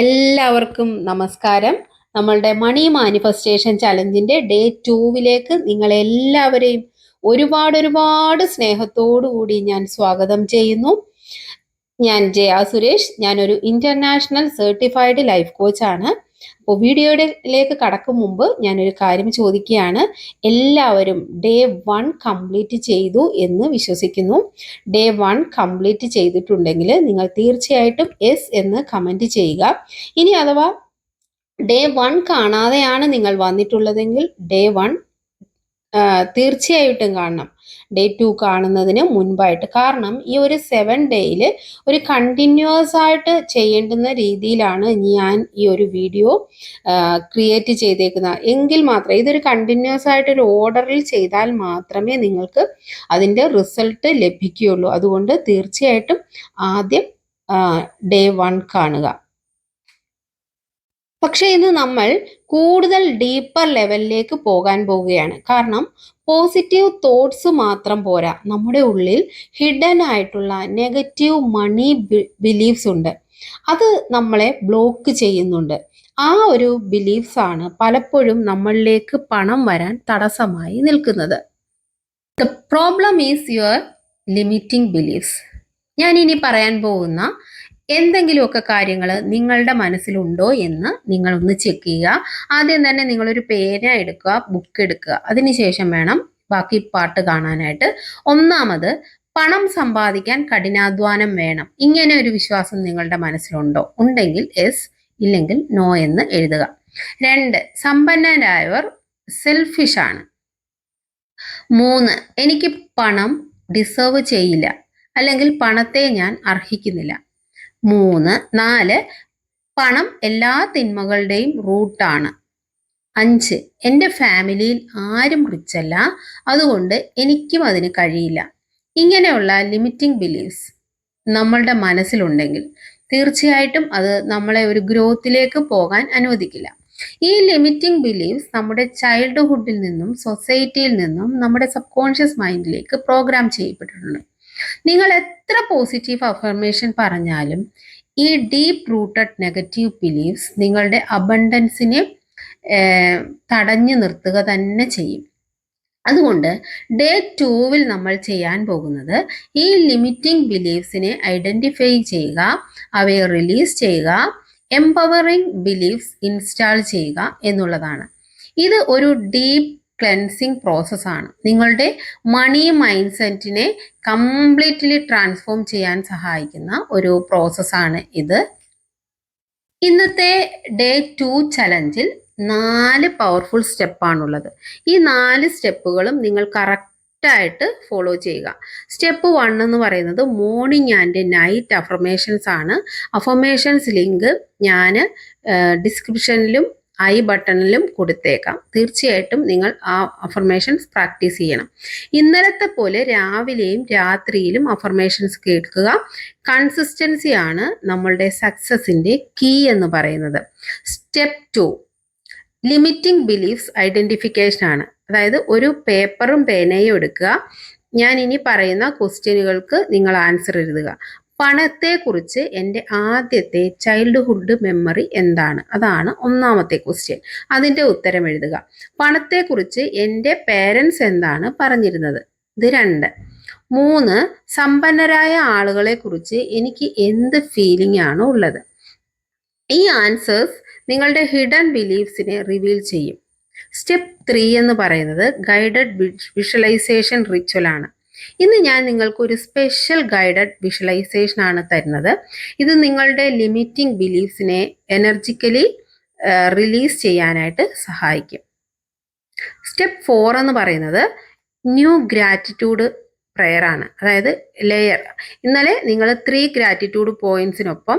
എല്ലാവർക്കും നമസ്കാരം. നമ്മളുടെ മണി മാനിഫെസ്റ്റേഷൻ ചലഞ്ചിന്റെ ഡേ ടൂവിലേക്ക് നിങ്ങളെല്ലാവരെയും ഒരുപാട് ഒരുപാട് കൂടി ഞാൻ സ്വാഗതം ചെയ്യുന്നു. ഞാൻ ജയ സുരേഷ്. ഞാനൊരു ഇന്റർനാഷണൽ സർട്ടിഫൈഡ് ലൈഫ് കോച്ചാണ്. അപ്പോൾ വീഡിയോയിലേക്ക് കടക്കും മുമ്പ് ഞാനൊരു കാര്യം ചോദിക്കുകയാണ്. എല്ലാവരും ഡേ വൺ കംപ്ലീറ്റ് ചെയ്തു എന്ന് വിശ്വസിക്കുന്നു. ഡേ വൺ കംപ്ലീറ്റ് ചെയ്തിട്ടുണ്ടെങ്കിൽ നിങ്ങൾ തീർച്ചയായിട്ടും എസ് എന്ന് കമന്റ് ചെയ്യുക. ഇനി അഥവാ ഡേ വൺ കാണാതെയാണ് നിങ്ങൾ വന്നിട്ടുള്ളതെങ്കിൽ ഡേ വൺ തീർച്ചയായിട്ടും കാണണം. ഡേ ടു കാണുന്നതിന് മുൻപായിട്ട്. കാരണം ഈ ഒരു സെവൻ ഡേയിൽ ഒരു കണ്ടിന്യൂസ് ആയിട്ട് ചെയ്യേണ്ടുന്ന രീതിയിലാണ് ഞാൻ ഈ ഒരു വീഡിയോ ക്രിയേറ്റ് ചെയ്തേക്കുന്നത്. എങ്കിൽ മാത്രമേ ഇതൊരു കണ്ടിന്യൂസ് ആയിട്ട് ഒരു ഓർഡറിൽ ചെയ്താൽ മാത്രമേ നിങ്ങൾക്ക് അതിന്റെ റിസൾട്ട് ലഭിക്കുകയുള്ളൂ. അതുകൊണ്ട് തീർച്ചയായിട്ടും ആദ്യം ഡേ വൺ കാണുക. പക്ഷേ ഇന്ന് നമ്മൾ കൂടുതൽ ഡീപ്പർ ലെവലിലേക്ക് പോകാൻ പോവുകയാണ്. കാരണം പോസിറ്റീവ് തോട്ട്സ് മാത്രം പോരാ. നമ്മുടെ ഉള്ളിൽ ഹിഡൻ ആയിട്ടുള്ള നെഗറ്റീവ് മണി ബിലീഫ്സ് ഉണ്ട്. അത് നമ്മളെ ബ്ലോക്ക് ചെയ്യുന്നുണ്ട്. ആ ഒരു ബിലീഫ്സ് ആണ് പലപ്പോഴും നമ്മളിലേക്ക് പണം വരാൻ തടസ്സമായി നിൽക്കുന്നത്. The problem is your limiting beliefs ഞാൻ ഇനി പറയാൻ പോകുന്ന എന്തെങ്കിലുമൊക്കെ കാര്യങ്ങൾ നിങ്ങളുടെ മനസ്സിലുണ്ടോ എന്ന് നിങ്ങൾ ഒന്ന് ചെക്ക് ചെയ്യുക. ആദ്യം തന്നെ നിങ്ങളൊരു പേന എടുക്കുക ബുക്ക് എടുക്കുക. അതിനുശേഷം വേണം ബാക്കി പാട്ട് കാണാനായിട്ട്. ഒന്നാമത് പണം സമ്പാദിക്കാൻ കഠിനാധ്വാനം വേണം. ഇങ്ങനെ ഒരു വിശ്വാസം നിങ്ങളുടെ മനസ്സിലുണ്ടോ? ഉണ്ടെങ്കിൽ എസ് ഇല്ലെങ്കിൽ നോ എന്ന് എഴുതുക. രണ്ട് സമ്പന്നരായവർ സെൽഫിഷ് ആണ്. മൂന്ന് എനിക്ക് പണം ഡിസേർവ് ചെയ്യില്ല. അല്ലെങ്കിൽ പണത്തെ ഞാൻ അർഹിക്കുന്നില്ല. മൂന്ന് നാല്. പണം എല്ലാ തിന്മകളുടെയും റൂട്ടാണ് അഞ്ച് എന്റെ ഫാമിലിയിൽ ആരും റിച്ചല്ല അതുകൊണ്ട് എനിക്കും അതിന് കഴിയില്ല. ഇങ്ങനെയുള്ള ലിമിറ്റിംഗ് ബിലീഫ്സ് നമ്മളുടെ മനസ്സിലുണ്ടെങ്കിൽ തീർച്ചയായിട്ടും അത് നമ്മളെ ഒരു ഗ്രോത്തിലേക്ക് പോകാൻ അനുവദിക്കില്ല. ഈ ലിമിറ്റിംഗ് ബിലീഫ്സ് നമ്മുടെ ചൈൽഡ്ഹുഡിൽ നിന്നും സൊസൈറ്റിയിൽ നിന്നും നമ്മുടെ സബ് കോൺഷ്യസ് മൈൻഡിലേക്ക് പ്രോഗ്രാം ചെയ്യപ്പെട്ടിട്ടുണ്ട്. നിങ്ങൾ എത്ര പോസിറ്റീവ് അഫർമേഷൻ പറഞ്ഞാലും ഈ ഡീപ്പ് റൂട്ടഡ് നെഗറ്റീവ് ബിലീഫ്സ് നിങ്ങളുടെ അബണ്ടൻസിനെ തടഞ്ഞു നിർത്തുക തന്നെ ചെയ്യും. അതുകൊണ്ട് ഡേ ടൂവിൽ നമ്മൾ ചെയ്യാൻ പോകുന്നത് ഈ ലിമിറ്റിംഗ് ബിലീഫ്സിനെ ഐഡന്റിഫൈ ചെയ്യുക അവയെ റിലീസ് ചെയ്യുക എംപവറിംഗ് ബിലീഫ്സ് ഇൻസ്റ്റാൾ ചെയ്യുക എന്നുള്ളതാണ്. ഇത് ഒരു ഡീപ്പ് ക്ലെൻസിങ് പ്രോസസ്സാണ് നിങ്ങളുടെ മണി മൈൻഡ് സെറ്റിനെ കംപ്ലീറ്റ്ലി ട്രാൻസ്ഫോം ചെയ്യാൻ സഹായിക്കുന്ന ഒരു പ്രോസസ്സാണ് ഇത്. ഇന്നത്തെ ഡേ ടു ചലഞ്ചിൽ നാല് പവർഫുൾ സ്റ്റെപ്പാണുള്ളത് ഈ നാല് സ്റ്റെപ്പുകളും നിങ്ങൾ കറക്റ്റായിട്ട് ഫോളോ ചെയ്യുക. സ്റ്റെപ്പ് വൺ എന്ന് പറയുന്നത് മോർണിംഗ് ആൻഡ് നൈറ്റ് അഫർമേഷൻസ് ആണ്. അഫർമേഷൻസ് ലിങ്ക് ഞാൻ ഡിസ്ക്രിപ്ഷനിലും ഐ ബട്ടണിലും കൊടുത്തേക്കാം. തീർച്ചയായിട്ടും നിങ്ങൾ ആ അഫർമേഷൻസ് പ്രാക്ടീസ് ചെയ്യണം. ഇന്നലത്തെ പോലെ രാവിലെയും രാത്രിയിലും അഫർമേഷൻസ് കേൾക്കുക. കൺസിസ്റ്റൻസി ആണ് നമ്മളുടെ സക്സസിന്റെ കീ എന്ന് പറയുന്നത്. Step two limiting beliefs identification ആണ്. അതായത് ഒരു പേപ്പറും പേനയും എടുക്കുക. ഞാൻ ഇനി പറയുന്ന ക്വസ്റ്റ്യനുകൾക്ക് നിങ്ങൾ ആൻസർ എഴുതുക. പണത്തെക്കുറിച്ച് എന്റെ ആദ്യത്തെ ചൈൽഡ്ഹുഡ് മെമ്മറി എന്താണ്? അതാണ് ഒന്നാമത്തെ ക്വസ്റ്റ്യൻ അതിന്റെ ഉത്തരം എഴുതുക. പണത്തെക്കുറിച്ച് എന്റെ പേരൻസ് എന്താണ് പറഞ്ഞിരുന്നത്? ഇത് രണ്ട്. മൂന്ന് സമ്പന്നരായ ആളുകളെ കുറിച്ച് എനിക്ക് എന്ത് ഫീലിംഗ് ആണ് ഉള്ളത്? ഈ ആൻസേഴ്സ് നിങ്ങളുടെ ഹിഡൻ ബിലീഫ്സിനെ റിവീൽ ചെയ്യും. സ്റ്റെപ്പ് ത്രീ എന്ന് പറയുന്നത് ഗൈഡഡ് വിഷ്വലൈസേഷൻ റിച്വൽ ആണ്. ഇന്ന് ഞാൻ നിങ്ങൾക്ക് ഒരു സ്പെഷ്യൽ ഗൈഡഡ് വിഷ്വലൈസേഷൻ ആണ് തരുന്നത്. ഇത് നിങ്ങളുടെ ലിമിറ്റിംഗ് ബിലീഫ്സിനെ എനർജിക്കലി റിലീസ് ചെയ്യാനായിട്ട് സഹായിക്കും. സ്റ്റെപ്പ് ഫോർ എന്ന് പറയുന്നത് ന്യൂ ഗ്രാറ്റിറ്റ്യൂഡ് പ്രെയർ ആണ്. അതായത് ലെയർ ഇന്നലെ നിങ്ങൾ ത്രീ ഗ്രാറ്റിറ്റ്യൂഡ് പോയിന്റ്സിനൊപ്പം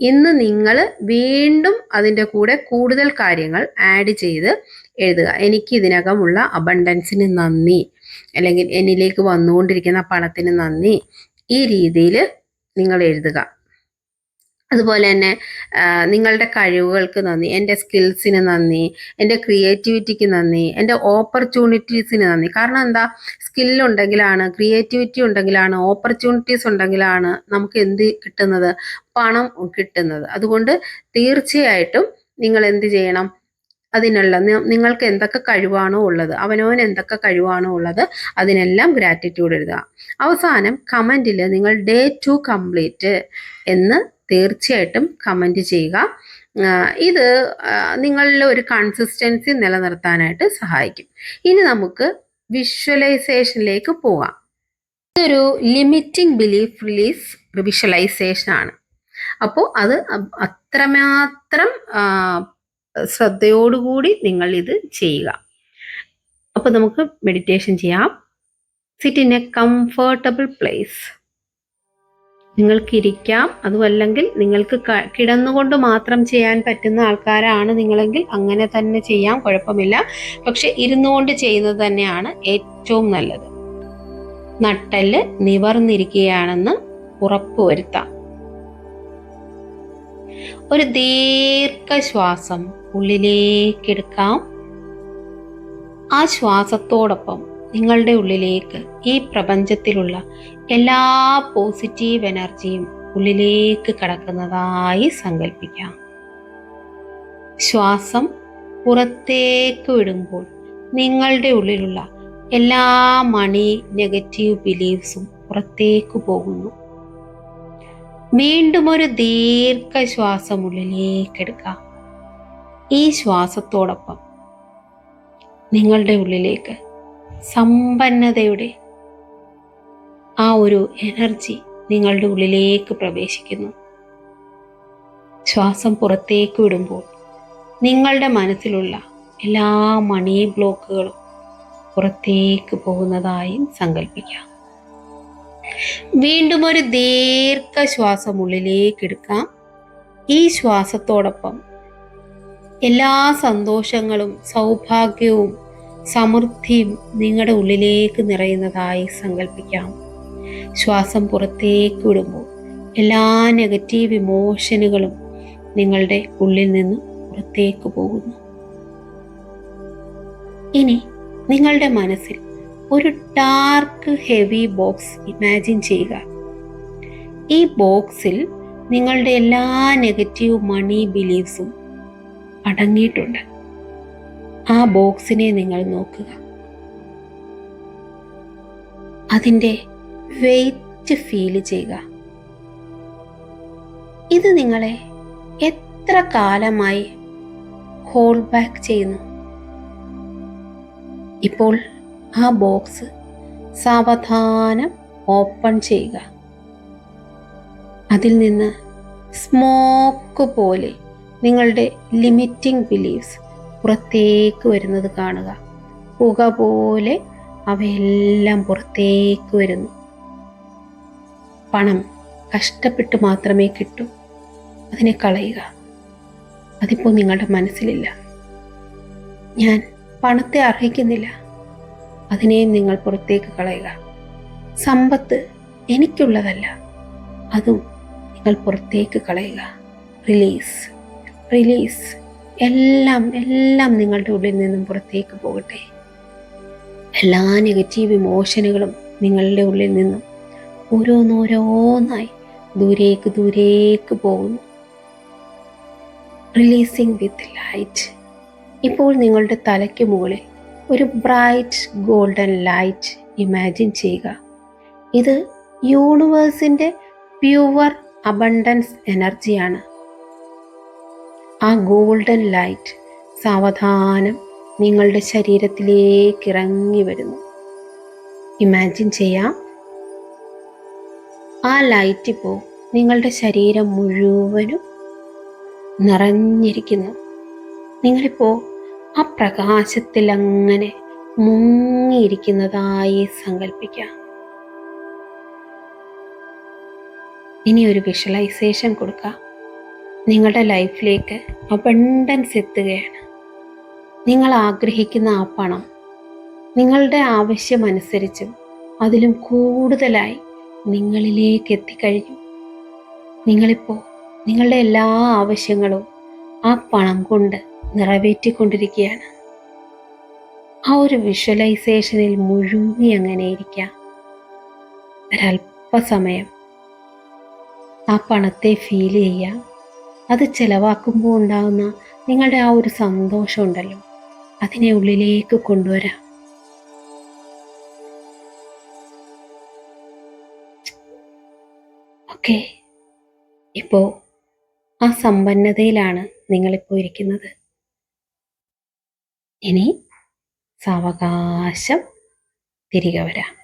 ഇന്ന് നിങ്ങൾ വീണ്ടും അതിന്റെ കൂടെ കൂടുതൽ കാര്യങ്ങൾ ആഡ് ചെയ്ത് എഴുതുക. എനിക്ക് ഇതിനകമുള്ള അബണ്ടൻസിന് നന്ദി. അല്ലെങ്കിൽ എന്നിലേക്ക് വന്നുകൊണ്ടിരിക്കുന്ന പണത്തിന് നന്ദി. ഈ രീതിയിൽ നിങ്ങൾ എഴുതുക. അതുപോലെ തന്നെ നിങ്ങളുടെ കഴിവുകൾക്ക് നന്ദി എന്റെ സ്കിൽസിന് നന്ദി എന്റെ ക്രിയേറ്റിവിറ്റിക്ക് നന്ദി എന്റെ ഓപ്പർച്യൂണിറ്റീസിന് നന്ദി. കാരണം എന്താ? സ്കില്ലുണ്ടെങ്കിലാണ് ക്രിയേറ്റിവിറ്റി ഉണ്ടെങ്കിലാണ് ഓപ്പർച്യൂണിറ്റീസ് ഉണ്ടെങ്കിലാണ് നമുക്ക് എന്ത് കിട്ടുന്നത്? പണം കിട്ടുന്നത്. അതുകൊണ്ട് തീർച്ചയായിട്ടും നിങ്ങൾ എന്ത് ചെയ്യണം? അതിനുള്ള നിങ്ങൾക്ക് എന്തൊക്കെ കഴിവാണോ ഉള്ളത് അവനവൻ എന്തൊക്കെ കഴിവാണോ ഉള്ളത് അതിനെല്ലാം ഗ്രാറ്റിറ്റ്യൂഡ് എഴുതുക. അവസാനം കമന്റിൽ നിങ്ങൾ ഡേ ടു കംപ്ലീറ്റ് എന്ന് തീർച്ചയായിട്ടും കമന്റ് ചെയ്യുക. ഇത് നിങ്ങളിൽ ഒരു കൺസിസ്റ്റൻസി നിലനിർത്താനായിട്ട് സഹായിക്കും. ഇനി നമുക്ക് വിഷ്വലൈസേഷനിലേക്ക് പോകാം ഇതൊരു ലിമിറ്റിംഗ് ബിലീഫ് റിലീസ് വിഷ്വലൈസേഷൻ ആണ്. അപ്പോൾ അത് അത്രമാത്രം ശ്രദ്ധയോടുകൂടി നിങ്ങൾ ഇത് ചെയ്യുക. അപ്പോൾ നമുക്ക് മെഡിറ്റേഷൻ ചെയ്യാം. Sit in a comfortable place നിങ്ങൾക്ക് ഇരിക്കാം അതുമല്ലെങ്കിൽ നിങ്ങൾക്ക് കിടന്നുകൊണ്ട് മാത്രം ചെയ്യാൻ പറ്റുന്ന ആൾക്കാരാണ് നിങ്ങളെങ്കിൽ അങ്ങനെ തന്നെ ചെയ്യാം. കുഴപ്പമില്ല. പക്ഷെ ഇരുന്നുകൊണ്ട് ചെയ്യുന്നത് തന്നെയാണ് ഏറ്റവും നല്ലത്. നട്ടൽ നിവർന്നിരിക്കുകയാണെന്ന് ഉറപ്പുവരുത്താം. ഒരു ദീർഘ ശ്വാസം ഉള്ളിലേക്ക് എടുക്കാം ആ ശ്വാസത്തോടൊപ്പം നിങ്ങളുടെ ഉള്ളിലേക്ക് ഈ പ്രപഞ്ചത്തിലുള്ള എല്ലാ പോസിറ്റീവ് എനർജിയും ഉള്ളിലേക്ക് കടക്കുന്നതായി സങ്കല്പിക്കാം ശ്വാസം പുറത്തേക്ക് വിടുമ്പോൾ നിങ്ങളുടെ ഉള്ളിലുള്ള എല്ലാ മണി നെഗറ്റീവ് ബിലീഫ്സും പുറത്തേക്ക് പോകുന്നു. വീണ്ടും ഒരു ദീർഘശ്വാസം ഉള്ളിലേക്ക് എടുക്കുക ഈ ശ്വാസത്തോടൊപ്പം നിങ്ങളുടെ ഉള്ളിലേക്ക് സമ്പന്നതയുടെ ആ ഒരു എനർജി നിങ്ങളുടെ ഉള്ളിലേക്ക് പ്രവേശിക്കുന്നു. ശ്വാസം പുറത്തേക്ക് വിടുമ്പോൾ നിങ്ങളുടെ മനസ്സിലുള്ള എല്ലാ മണി ബ്ലോക്കുകളും പുറത്തേക്ക് പോകുന്നതായും സങ്കല്പിക്കാം. വീണ്ടും ഒരു ദീർഘ ശ്വാസം ഉള്ളിലേക്ക് എടുക്കാം. ഈ ശ്വാസത്തോടൊപ്പം എല്ലാ സന്തോഷങ്ങളും സൗഭാഗ്യവും സമൃദ്ധിയും നിങ്ങളുടെ ഉള്ളിലേക്ക് നിറയുന്നതായി സങ്കല്പിക്കാം. ശ്വാസം പുറത്തേക്ക് വിടുമ്പോൾ എല്ലാ നെഗറ്റീവ് ഇമോഷനുകളും നിങ്ങളുടെ ഉള്ളിൽ നിന്ന് പുറത്തേക്ക് പോകുന്നു. ഇനി നിങ്ങളുടെ മനസ്സിൽ ഒരു ഡാർക്ക് ഹെവി ബോക്സ് ഇമാജിൻ ചെയ്യുക. ഈ ബോക്സിൽ നിങ്ങളുടെ എല്ലാ നെഗറ്റീവ് മണി ബിലീഫ്സും അടങ്ങിയിട്ടുണ്ട്. ആ ബോക്സിനെ നിങ്ങൾ നോക്കുക. അതിന്റെ വെയിറ്റ് ഫീൽ ചെയ്യുക. ഇത് നിങ്ങളെ എത്ര കാലമായി ഹോൾഡ് ബാക്ക് ചെയ്യുന്നു? ഇപ്പോൾ ആ ബോക്സ് സാവധാനം ഓപ്പൺ ചെയ്യുക. അതിൽ നിന്ന് സ്മോക്ക് പോലെ നിങ്ങളുടെ ലിമിറ്റിംഗ് ബിലീഫ്സ് പുറത്തേക്ക് വരുന്നത് കാണുക. പുക പോലെ അവയെല്ലാം പുറത്തേക്ക് വരുന്നു. പണം കഷ്ടപ്പെട്ട് മാത്രമേ കിട്ടൂ. അതിനെ കളയുക. അതിപ്പോൾ നിങ്ങളുടെ മനസ്സിലില്ല. ഞാൻ പണത്തെ അർഹിക്കുന്നില്ല. അതിനെയും നിങ്ങൾ പുറത്തേക്ക് കളയുക. സമ്പത്ത് എനിക്കുള്ളതല്ല. അതും നിങ്ങൾ പുറത്തേക്ക് കളയുക. റിലീസ് റിലീസ് എല്ലാം എല്ലാം നിങ്ങളുടെ ഉള്ളിൽ നിന്നും പുറത്തേക്ക് പോകട്ടെ. എല്ലാ നെഗറ്റീവ് ഇമോഷനുകളും നിങ്ങളുടെ ഉള്ളിൽ നിന്നും ഓരോന്നോരോന്നായി ദൂരേക്ക് ദൂരേക്ക് പോകുന്നു. റിലീസിങ് വിത്ത് ലൈറ്റ് ഇപ്പോൾ നിങ്ങളുടെ തലയ്ക്ക് മുകളിൽ ഒരു ബ്രൈറ്റ് ഗോൾഡൻ ലൈറ്റ് ഇമാജിൻ ചെയ്യുക. ഇത് യൂണിവേഴ്സിന്റെ പ്യുവർ അബണ്ടൻസ് എനർജിയാണ്. ആ ഗോൾഡൻ ലൈറ്റ് സാവധാനം നിങ്ങളുടെ ശരീരത്തിലേക്ക് ഇറങ്ങി വരുന്നു. ഇമാജിൻ ചെയ്യാം. ആ ലൈറ്റ് ഇപ്പോൾ നിങ്ങളുടെ ശരീരം മുഴുവനും നിറഞ്ഞിരിക്കുന്നു. നിങ്ങളിപ്പോൾ ആ പ്രകാശത്തിൽ അങ്ങനെ മുങ്ങിയിരിക്കുന്നതായി സങ്കല്പിക്കാം. ഇനി ഒരു വിഷ്വലൈസേഷൻ കൊടുക്കുക നിങ്ങളുടെ ലൈഫിലേക്ക് അബണ്ടൻസ് എത്തുകയാണ്. നിങ്ങൾ ആഗ്രഹിക്കുന്ന ആ പണം നിങ്ങളുടെ ആവശ്യമനുസരിച്ചും അതിലും കൂടുതലായി നിങ്ങളിലേക്ക് എത്തിക്കഴിഞ്ഞു. നിങ്ങളിപ്പോൾ നിങ്ങളുടെ എല്ലാ ആവശ്യങ്ങളും ആ പണം കൊണ്ട് നിറവേറ്റിക്കൊണ്ടിരിക്കുകയാണ്. ആ ഒരു വിഷ്വലൈസേഷനിൽ മുഴുങ്ങി അങ്ങനെ ഇരിക്കാം ഒരല്പസമയം ആ പണത്തെ ഫീൽ ചെയ്യുക. അത് ചിലവാക്കുമ്പോൾ ഉണ്ടാകുന്ന നിങ്ങളുടെ ആ ഒരു സന്തോഷം ഉണ്ടല്ലോ. അതിനെ ഉള്ളിലേക്ക് കൊണ്ടുവരാം. ഓക്കെ ഇപ്പോൾ ആ സമ്പന്നതയിലാണ് നിങ്ങളിപ്പോൾ ഇരിക്കുന്നത്. ഇനി സാവകാശം തിരികെ വരാം.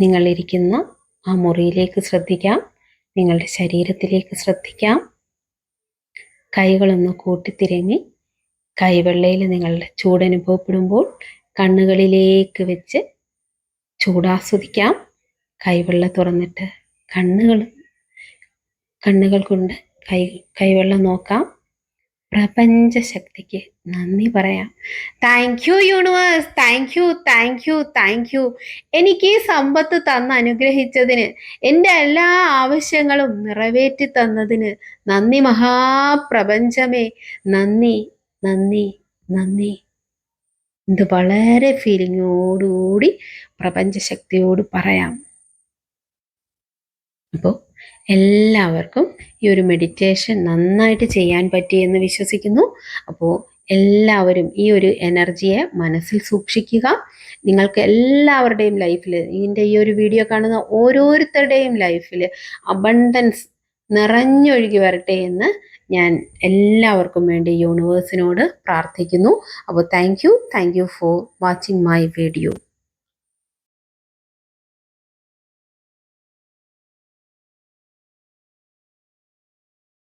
നിങ്ങളിരിക്കുന്ന ആ മുറിയിലേക്ക് ശ്രദ്ധിക്കാം. നിങ്ങളുടെ ശരീരത്തിലേക്ക് ശ്രദ്ധിക്കാം. കൈകളൊന്ന് കൂട്ടിത്തിരങ്ങി കൈവെള്ളയിൽ നിങ്ങളുടെ ചൂടനുഭവപ്പെടുമ്പോൾ കണ്ണുകളിലേക്ക് വെച്ച് ചൂടാസ്വദിക്കാം. കൈവെള്ള തുറന്നിട്ട് കണ്ണുകൾ കണ്ണുകൾ കൊണ്ട് കൈ കൈവെള്ളം നോക്കാം. പ്രപഞ്ച ശക്തിക്ക് നന്ദി പറയാം. Thank you universe thank you thank you thank you എനിക്ക് ഈ സമ്പത്ത് തന്ന് അനുഗ്രഹിച്ചതിന് എന്റെ എല്ലാ ആവശ്യങ്ങളും നിറവേറ്റി തന്നതിന് നന്ദി മഹാപ്രപഞ്ചമേ. നന്ദി നന്ദി നന്ദി. ഇത് വളരെ ഫീലിങ്ങോടുകൂടി പ്രപഞ്ചശക്തിയോട് പറയാം. അപ്പോൾ എല്ലാവർക്കും ഈ ഒരു മെഡിറ്റേഷൻ നന്നായിട്ട് ചെയ്യാൻ പറ്റിയെന്ന് വിശ്വസിക്കുന്നു. അപ്പോൾ എല്ലാവരും ഈ ഒരു എനർജിയെ മനസ്സിൽ സൂക്ഷിക്കുക. നിങ്ങൾക്ക് എല്ലാവരുടെയും ലൈഫിൽ ഇതിന്റെ ഈ ഒരു വീഡിയോ കാണുന്ന ഓരോരുത്തരുടെയും ലൈഫിൽ അബണ്ടൻസ് നിറഞ്ഞൊഴുകി വരട്ടെ എന്ന് ഞാൻ എല്ലാവർക്കും വേണ്ടി യൂണിവേഴ്സിനോട് പ്രാർത്ഥിക്കുന്നു. അപ്പോൾ thank you thank you for watching my video